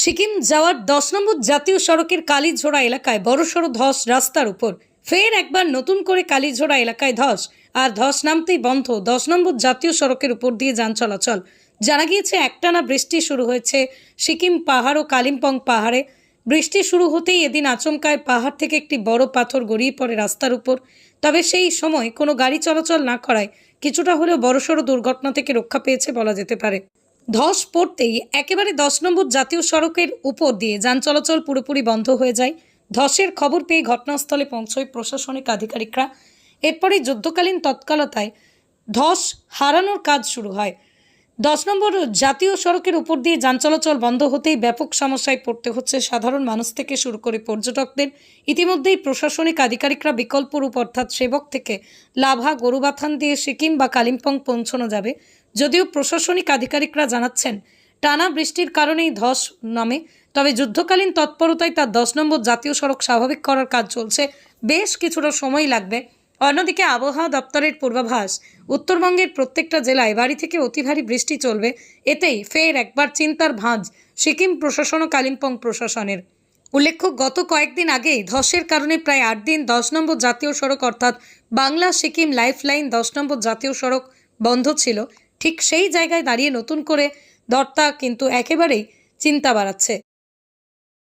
সিকিম যাওয়ার দশ নম্বর জাতীয় সড়কের কালীঝোড়া এলাকায় বড়সড় ধস রাস্তার উপর। ফের একবার নতুন করে কালীঝোড়া এলাকায় ধস। আর ধস নামতেই বন্ধ দশ নম্বর জাতীয় সড়কের উপর দিয়ে যান চলাচল। জানা গিয়েছে, একটানা বৃষ্টি শুরু হয়েছে সিকিম পাহাড় ও কালিম্পং পাহাড়ে। বৃষ্টি শুরু হতেই এদিন আচমকায় পাহাড় থেকে একটি বড় পাথর গড়িয়ে পড়ে রাস্তার উপর। তবে সেই সময় কোনো গাড়ি চলাচল না করায় কিছুটা হলেও বড়সড় দুর্ঘটনা থেকে রক্ষা পেয়েছে বলা যেতে পারে। ধস পড়তেই একেবারে দশ নম্বর জাতীয় সড়কের উপর দিয়ে যান চলাচল পুরোপুরি বন্ধ হয়ে যায়। ধসের খবর পেয়ে ঘটনাস্থলে পৌঁছয় প্রশাসনিক আধিকারিকরা। এরপরে যুদ্ধকালীন তৎকালতায় ধস হারানোর কাজ শুরু হয়। দশ নম্বর, জাতীয় সড়কের উপর দিয়ে যান চলাচল বন্ধ হতেই ব্যাপক সমস্যায় পড়তে হচ্ছে সাধারণ মানুষ থেকে শুরু করে পর্যটকদের। ইতিমধ্যেই প্রশাসনিক আধিকারিকরা বিকল্প রূপ অর্থাৎ সেবক থেকে লাভা, গরুবাথান দিয়ে সিকিম বা কালিম্পং পৌঁছানো যাবে। যদিও প্রশাসনিক আধিকারিকরা জানাচ্ছেন, টানা বৃষ্টির কারণেই ধস নামে, তবে যুদ্ধকালীন তৎপরতায় তার দশ নম্বর জাতীয় সড়ক স্বাভাবিক করার কাজ চলছে। বেশ কিছুটা সময় লাগবে অন্যদিকে আবহাওয়া দপ্তরের পূর্বাভাস, উত্তরবঙ্গের প্রত্যেকটা জেলায় বাড়ি থেকে অতি ভারী বৃষ্টি চলবে, এতেই ফের একবার চিন্তার ভাঁজ সিকিম প্রশাসন ও কালিম্পং প্রশাসনের। উল্লেখ্য, গত কয়েকদিন আগেই ধসের কারণে প্রায় আট দিন দশ নম্বর জাতীয় সড়ক অর্থাৎ বাংলা সিকিম লাইফলাইন দশ নম্বর জাতীয় সড়ক বন্ধ ছিল। ঠিক সেই জায়গায় দাঁড়িয়ে নতুন করে দরতা কিন্তু একেবারেই চিন্তা বাড়াচ্ছে।